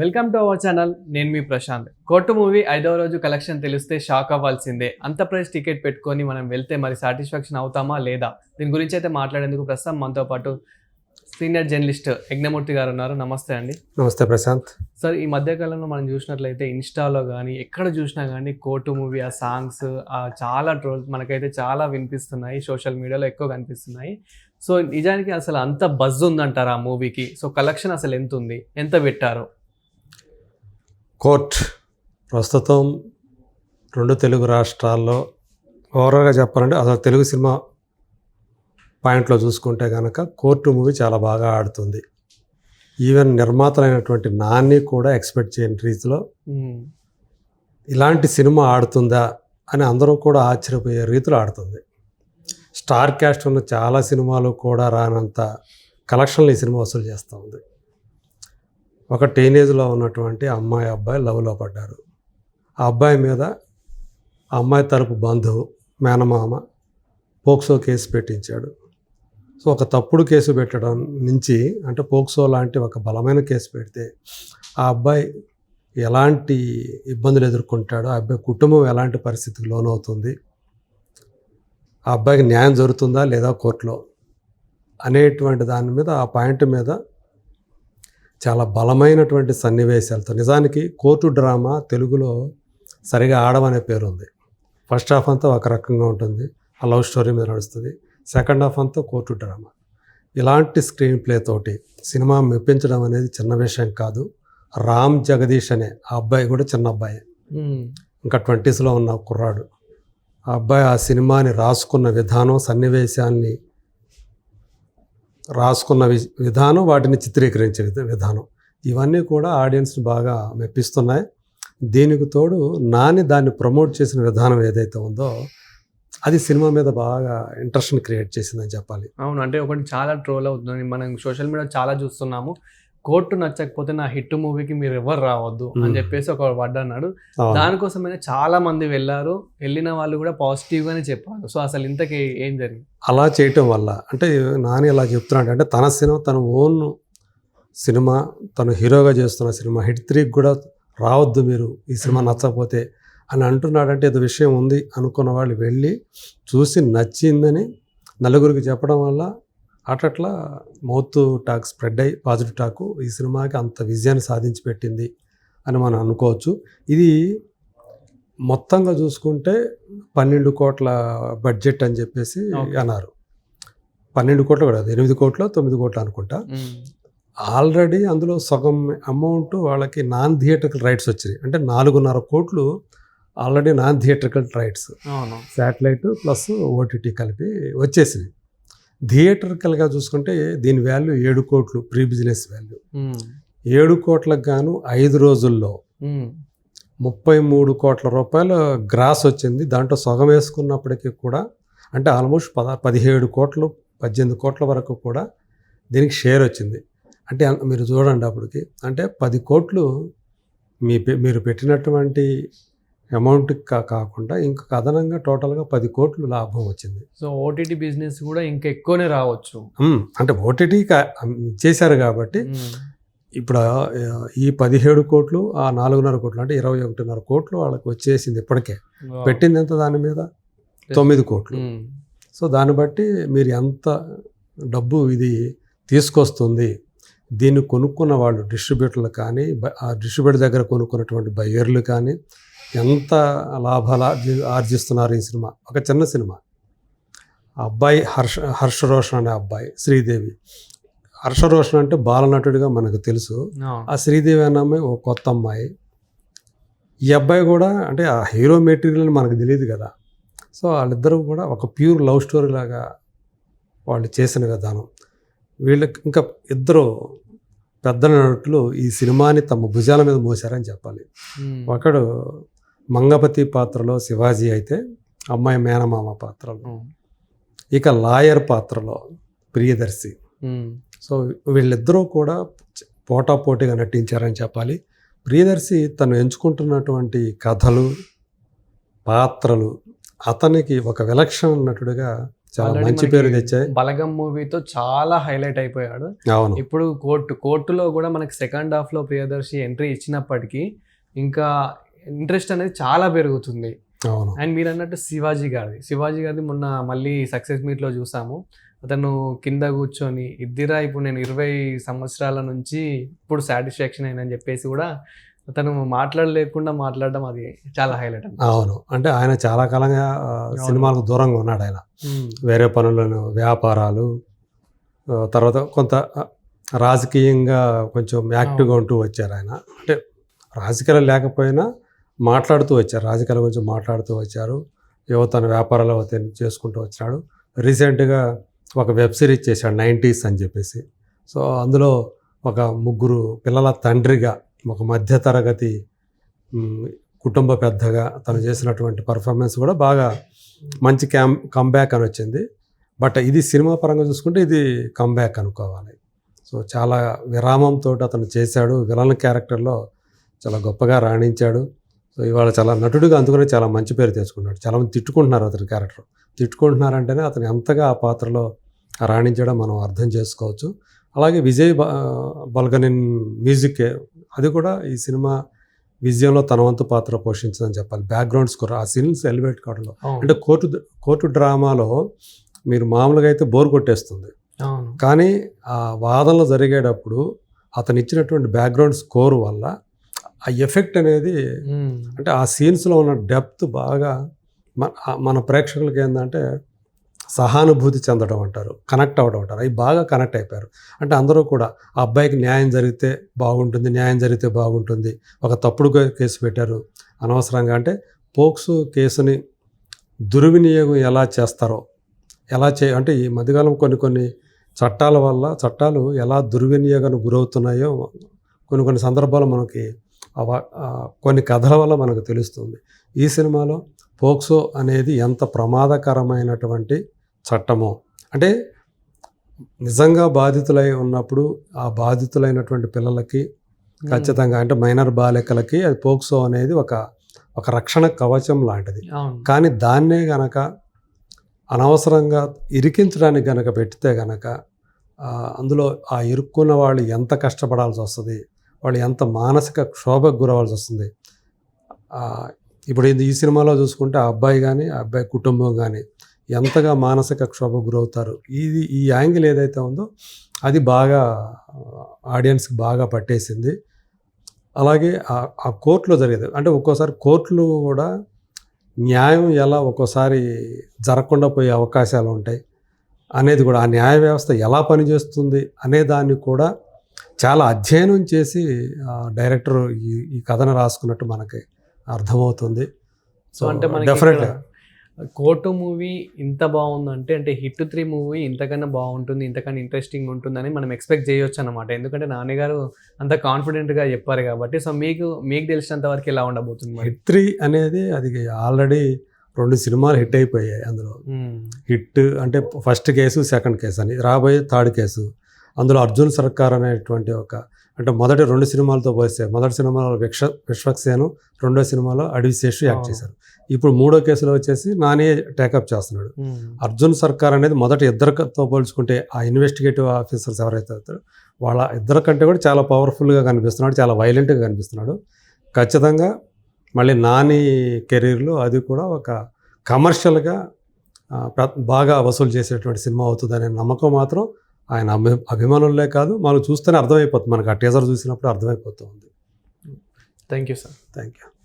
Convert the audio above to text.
Welcome to our channel నేను మీ Prashanth. Court movie ఐదవ రోజు కలెక్షన్ తెలిస్తే షాక్ అవ్వాల్సిందే. అంత ప్రైస్ టికెట్ పెట్టుకొని మనం వెళ్తే మరి సాటిస్ఫాక్షన్ అవుతామా లేదా? దీని గురించి అయితే మాట్లాడేందుకు ప్రస్తుతం మనతో పాటు సీనియర్ జర్నలిస్ట్ యజ్ఞమూర్తి గారు ఉన్నారు. నమస్తే అండి. నమస్తే ప్రశాంత్. సార్ ఈ మధ్యకాలంలో మనం చూసినట్లయితే ఇన్స్టాలో కానీ ఎక్కడ చూసినా కానీ కోర్టు మూవీ ఆ సాంగ్స్ ఆ చాలా ట్రోల్ మనకైతే చాలా వినిపిస్తున్నాయి. సోషల్ మీడియాలో ఎక్కువ కనిపిస్తున్నాయి. సో నిజానికి అసలు అంత బజ్ ఉందంటారు ఆ మూవీకి? సో కలెక్షన్ అసలు ఎంత ఉంది ఎంత పెట్టారు? కోర్ట్ ప్రస్తుతం రెండు తెలుగు రాష్ట్రాల్లో ఓవరాల్గా చెప్పాలంటే అసలు తెలుగు సినిమా పాయింట్లో చూసుకుంటే కనుక కోర్టు మూవీ చాలా బాగా ఆడుతుంది. ఈవెన్ నిర్మాతలైనటువంటి నాన్ని కూడా ఎక్స్పెక్ట్ చేయని రీతిలో ఇలాంటి సినిమా ఆడుతుందా అని అందరూ కూడా ఆశ్చర్యపోయే రీతిలో ఆడుతుంది. స్టార్ క్యాస్ట్ ఉన్న చాలా సినిమాలు కూడా రానంత కలెక్షన్లు ఈ సినిమా వసూలు చేస్తూ ఉంది. ఒక టీనేజ్లో ఉన్నటువంటి అమ్మాయి అబ్బాయి లవ్లో పడ్డారు. ఆ అబ్బాయి మీద ఆ అమ్మాయి తరపు బంధువు మేనమామ పోక్సో కేసు పెట్టించాడు. సో ఒక తప్పుడు కేసు పెట్టడం నుంచి అంటే పోక్సో లాంటి ఒక బలమైన కేసు పెడితే ఆ అబ్బాయి ఎలాంటి ఇబ్బందులు ఎదుర్కొంటాడో ఆ అబ్బాయి కుటుంబం ఎలాంటి పరిస్థితికి లోనవుతుంది ఆ అబ్బాయికి న్యాయం జరుగుతుందా లేదా కోర్టులో అనేటువంటి దాని మీద ఆ పాయింట్ మీద చాలా బలమైనటువంటి సన్నివేశాలతో. నిజానికి కోర్టు డ్రామా తెలుగులో సరిగా ఆడమనే పేరు ఉంది ఫస్ట్ హాఫ్ అంతా ఒక రకంగా ఉంటుంది. ఆ లవ్ స్టోరీ మీద నడుస్తుంది. సెకండ్ హాఫ్ అంతా కోర్టు డ్రామా. ఇలాంటి స్క్రీన్ ప్లే తోటి సినిమా మెప్పించడం అనేది చిన్న విషయం కాదు. రామ్ జగదీష్ అనే ఆ అబ్బాయి కూడా చిన్న అబ్బాయి. ఇంకా ట్వంటీస్లో ఉన్న కుర్రాడు. ఆ అబ్బాయి ఆ సినిమాని రాసుకున్న విధానం సన్నివేశాన్ని రాసుకున్న వి- విధానం వాటిని చిత్రీకరించే విధానం. ఇవన్నీ కూడా ఆడియన్స్ని బాగా మెప్పిస్తున్నాయి. దీనికి తోడు నాని దాన్ని ప్రమోట్ చేసిన విధానం ఏదైతే ఉందో అది సినిమా మీద బాగా ఇంట్రెస్ట్ని క్రియేట్ చేసిందని చెప్పాలి. అవును. అంటే ఒకటి చాలా ట్రోల్ అవుతుంది మనం సోషల్ మీడియా చాలా చూస్తున్నాము. కోర్టు నచ్చకపోతే నా హిట్ మూవీకి మీరు ఎవరు రావద్దు అని. చెప్పేసి ఒక వర్డ్ అన్నాడు. దానికోసమైనా చాలా మంది వెళ్ళారు. వెళ్ళిన వాళ్ళు కూడా పాజిటివ్ గానే చెప్పారు. సో అసలు ఇంతకీ ఏం జరిగింది? అలా చేయటం వల్ల అంటే నాని అలా చెప్తున్నాడు. అంటే తన సినిమా తన ఓన్ సినిమా తను హీరోగా చేస్తున్న సినిమా హిట్ త్రీకి కూడా రావద్దు మీరు. ఈ సినిమా నచ్చకపోతే అని అంటున్నాడంటే ఏదో విషయం ఉంది అనుకున్న వాళ్ళు వెళ్ళి చూసి నచ్చిందని నలుగురికి చెప్పడం వల్ల అట్లా మౌత్ టాక్ స్ప్రెడ్ అయ్యి పాజిటివ్ టాక్ ఈ సినిమాకి అంత విజయాన్ని సాధించి పెట్టింది అని మనం అనుకోవచ్చు. ఇది మొత్తంగా చూసుకుంటే పన్నెండు కోట్ల బడ్జెట్ అని చెప్పేసి. అన్నారు. పన్నెండు కోట్లు కూడా ఎనిమిది కోట్లు తొమ్మిది కోట్లు అనుకుంటా. ఆల్రెడీ అందులో సగం అమౌంట్ వాళ్ళకి నాన్ థియేటర్కల్ రైట్స్ వచ్చినాయి. అంటే నాలుగున్నర కోట్లు ఆల్రెడీ నాన్ థియేటర్కల్ రైట్స్. అవును. శాటిలైట్ ప్లస్ ఓటీటీ కలిపి వచ్చేసినాయి. థియేటర్కల్గా చూసుకుంటే దీని వాల్యూ ఏడు కోట్లు ప్రీ బిజినెస్ వాల్యూ. ఏడు కోట్లకు గాను ఐదు రోజుల్లో ముప్పై మూడు కోట్ల రూపాయలు గ్రాస్ వచ్చింది. దాంట్లో సగం వేసుకున్నప్పటికీ కూడా అంటే ఆల్మోస్ట్ పద పదిహేడు కోట్లు పద్దెనిమిది కోట్ల వరకు కూడా దీనికి షేర్ వచ్చింది. అంటే మీరు చూడండి అప్పటికి. అంటే పది కోట్లు మీ మీరు పెట్టినటువంటి అమౌంట్ కా కాకుండా ఇంకొక అదనంగా టోటల్గా పది కోట్లు లాభం వచ్చింది. సో ఓటీటీ బిజినెస్ కూడా ఇంకా ఎక్కువనే రావచ్చు. అంటే ఓటీటీ చేశారు కాబట్టి ఇప్పుడు ఈ పదిహేడు కోట్లు ఆ నాలుగున్నర కోట్లు అంటే ఇరవై ఒకటిన్నర కోట్లు వాళ్ళకి వచ్చేసింది ఇప్పటికే. పెట్టింది ఎంత దాని మీద? తొమ్మిది కోట్లు. సో దాన్ని బట్టి మీరు ఎంత డబ్బు ఇది తీసుకొస్తుంది దీన్ని కొనుక్కున్న వాళ్ళు డిస్ట్రిబ్యూటర్లు కానీ ఆ డిస్ట్రిబ్యూటర్ దగ్గర కొనుక్కున్నటువంటి బయ్యర్లు కానీ ఎంత లాభాలు ఆర్జి- ఆర్జిస్తున్నారు ఈ సినిమా? ఒక చిన్న సినిమా. ఆ అబ్బాయి హర్ష హర్ష రోషన్ అనే అబ్బాయి శ్రీదేవి. హర్ష రోషన్ అంటే బాలనటుడిగా మనకు తెలుసు. ఆ శ్రీదేవి అన్న అమ్మాయి ఒక కొత్త అమ్మాయి. ఈ అబ్బాయి కూడా అంటే ఆ హీరో మెటీరియల్ అని మనకు తెలియదు కదా. సో వాళ్ళిద్దరూ కూడా ఒక ప్యూర్ లవ్ స్టోరీ లాగా వాళ్ళు చేసిన విధానం. వీళ్ళకి ఇంకా ఇద్దరు పెద్ద నటులు ఈ సినిమాని తమ భుజాల మీద మోసారని చెప్పాలి. ఒకడు మంగపతి పాత్రలో శివాజీ అయితే అమ్మాయి మేనమామ పాత్రలో. ఇక లాయర్ పాత్రలో ప్రియదర్శి. సో వీళ్ళిద్దరూ కూడా పోటాపోటీగా నటించారని చెప్పాలి. ప్రియదర్శి తను ఎంచుకుంటున్నటువంటి కథలు పాత్రలు అతనికి ఒక విలక్షణ నటుడిగా చాలా మంచి పేరు తెచ్చాయి. బలగం మూవీతో చాలా హైలైట్ అయిపోయాడు. అవును. ఇప్పుడు కోర్టు కోర్టులో కూడా మనకి సెకండ్ హాఫ్లో ప్రియదర్శి ఎంట్రీ ఇచ్చినప్పటికీ ఇంకా ఇంట్రెస్ట్ అనేది చాలా పెరుగుతుంది. అవును. అండ్ మీరు అన్నట్టు శివాజీ గారిది. శివాజీ గారిది మొన్న మళ్ళీ సక్సెస్ మీట్లో చూసాము. అతను కింద కూర్చొని ఇద్దిరా ఇప్పుడు నేను ఇరవై సంవత్సరాల నుంచి ఇప్పుడు సాటిస్ఫాక్షన్ అయినని చెప్పేసి కూడా అతను మాట్లాడలేకుండా మాట్లాడడం అది చాలా హైలైట్ అవును. అంటే ఆయన చాలా కాలంగా సినిమాలకు దూరంగా ఉన్నాడు ఆయన. వేరే పనులను వ్యాపారాలు తర్వాత కొంత రాజకీయంగా కొంచెం యాక్టివ్గా ఉంటూ వచ్చారు ఆయన. అంటే రాజకీయాలు లేకపోయినా మాట్లాడుతూ వచ్చారు. రాజకీయాల గురించి మాట్లాడుతూ వచ్చారు. యువతను వ్యాపారాలు అతను చేసుకుంటూ వచ్చాడు రీసెంట్గా ఒక వెబ్ సిరీస్ చేశాడు నైంటీస్ అని చెప్పేసి. సో అందులో ఒక ముగ్గురు పిల్లల తండ్రిగా ఒక మధ్యతరగతి కుటుంబ పెద్దగా తను చేసినటువంటి పర్ఫార్మెన్స్ కూడా బాగా మంచి క్యామ్ కంబ్యాక్ అని వచ్చింది. బట్ ఇది సినిమా పరంగా చూసుకుంటే ఇది కంబ్యాక్ అనుకోవాలి. సో చాలా విరామంతో అతను చేశాడు. విలన్ క్యారెక్టర్లో చాలా గొప్పగా రాణించాడు. సో ఇవాళ చాలా నటుడిగా అందుకని చాలా మంచి పేరు తెచ్చుకున్నాడు. చాలామంది తిట్టుకుంటున్నారు అతని క్యారెక్టర్. తిట్టుకుంటున్నారంటేనే అతను ఎంతగా ఆ పాత్రలో రాణించడం మనం అర్థం చేసుకోవచ్చు. అలాగే విజయ్ బల్గనిన్ మ్యూజిక్ అది కూడా ఈ సినిమా విజయంలో తన వంతు పాత్ర పోషించిందని చెప్పాలి. బ్యాక్గ్రౌండ్ స్కోర్ ఆ సీన్స్ ఎలివేట్ కావడంలో. అంటే కోర్టు కోర్టు డ్రామాలో మీరు మామూలుగా అయితే బోర్ కొట్టేస్తుంది. కానీ ఆ వాదనలు జరిగేటప్పుడు అతను ఇచ్చినటువంటి బ్యాక్గ్రౌండ్ స్కోర్ వల్ల ఆ ఎఫెక్ట్ అనేది. అంటే ఆ సీన్స్లో ఉన్న డెప్త్ బాగా మన మన ప్రేక్షకులకి ఏంటంటే సహానుభూతి చెందడం అంటారు కనెక్ట్ అవ్వడం అంటారు అవి బాగా కనెక్ట్ అయిపోయారు అంటే అందరూ కూడా ఆ అబ్బాయికి న్యాయం జరిగితే బాగుంటుంది న్యాయం జరిగితే బాగుంటుంది ఒక తప్పుడు కేసు పెట్టారు అనవసరంగా అంటే పోక్సు కేసుని దుర్వినియోగం ఎలా చేస్తారో ఎలా చే అంటే ఈ మధ్యకాలం కొన్ని కొన్ని చట్టాల వల్ల చట్టాలు ఎలా దుర్వినియోగానికి గురవుతున్నాయో కొన్ని కొన్ని సందర్భాలు మనకి కొన్ని కథల వల్ల మనకు తెలుస్తుంది. ఈ సినిమాలో పోక్సో అనేది ఎంత ప్రమాదకరమైనటువంటి చట్టమో. అంటే నిజంగా బాధితులై ఉన్నప్పుడు ఆ బాధితులైనటువంటి పిల్లలకి ఖచ్చితంగా అంటే మైనర్ బాలికలకి అది పోక్సో అనేది ఒక ఒక రక్షణ కవచం లాంటిది. కానీ దాన్నే గనక అనవసరంగా ఇరికించడానికి గనక పెడితే గనక అందులో ఆ ఇరుక్కున్న వాళ్ళు ఎంత కష్టపడాల్సి వస్తుంది? వాళ్ళు ఎంత మానసిక క్షోభకు గురవాల్సి వస్తుంది. ఇప్పుడు ఈ సినిమాలో చూసుకుంటే ఆ అబ్బాయి కానీ ఆ అబ్బాయి కుటుంబం కానీ ఎంతగా మానసిక క్షోభకు గురవుతారు. ఇది ఈ యాంగిల్ ఏదైతే ఉందో అది బాగా ఆడియన్స్కి బాగా పట్టేసింది. అలాగే ఆ- ఆ కోర్టులో జరిగేది. అంటే ఒక్కోసారి కోర్టులు కూడా న్యాయం ఎలా ఒక్కోసారి జరగకుండా పోయే అవకాశాలు ఉంటాయి. అనేది కూడా ఆ న్యాయ వ్యవస్థ ఎలా పనిచేస్తుంది అనే దాన్ని కూడా చాలా అధ్యయనం చేసి డైరెక్టర్ ఈ ఈ కథను రాసుకున్నట్టు మనకి అర్థమవుతుంది. సో అంటే డెఫినెట్గా ఇక్కడ కోర్టు మూవీ ఇంత బాగుందంటే అంటే హిట్ త్రీ మూవీ ఇంతకన్నా బాగుంటుంది ఇంతకన్నా ఇంట్రెస్టింగ్ ఉంటుందని మనం ఎక్స్పెక్ట్ చేయొచ్చు అనమాట ఎందుకంటే నాన్నగారు అంత కాన్ఫిడెంట్గా చెప్పారు కాబట్టి సో మీకు మీకు తెలిసినంత వరకు ఎలా ఉండబోతుంది మరి? హిట్ త్రీ అనేది అది ఆల్రెడీ రెండు సినిమాలు హిట్ అయిపోయాయి అందులో. హిట్ అంటే ఫస్ట్ కేసు సెకండ్ కేసు అని రాబోయే థర్డ్ కేసు. అందులో అర్జున్ సర్కార్ అనేటువంటి ఒక అంటే మొదటి రెండు సినిమాలతో పోలిస్తే మొదటి సినిమాలో విక్ష విశ్వక్సేను రెండో సినిమాలో అడివిశేషు యాక్ట్. చేశారు ఇప్పుడు మూడో కేసులో వచ్చేసి నాని టేకప్ చేస్తున్నాడు. అర్జున్ సర్కార్ అనేది మొదటి ఇద్దరితో పోల్చుకుంటే ఆ ఇన్వెస్టిగేటివ్ ఆఫీసర్స్ ఎవరైతే వాళ్ళ ఇద్దరి కంటే కూడా చాలా పవర్ఫుల్గా కనిపిస్తున్నాడు చాలా వైలెంట్గా కనిపిస్తున్నాడు ఖచ్చితంగా మళ్ళీ నాని కెరీర్లో అది కూడా ఒక కమర్షియల్గా బాగా వసూలు చేసేటువంటి సినిమా అవుతుందనే నమ్మకం మాత్రం ఆయన అభి అభిమానులే కాదు మనం చూస్తేనే అర్థమైపోతుంది. మనకు ఆ టీజర్ చూసినప్పుడు అర్థమైపోతుంది thank you sir thank you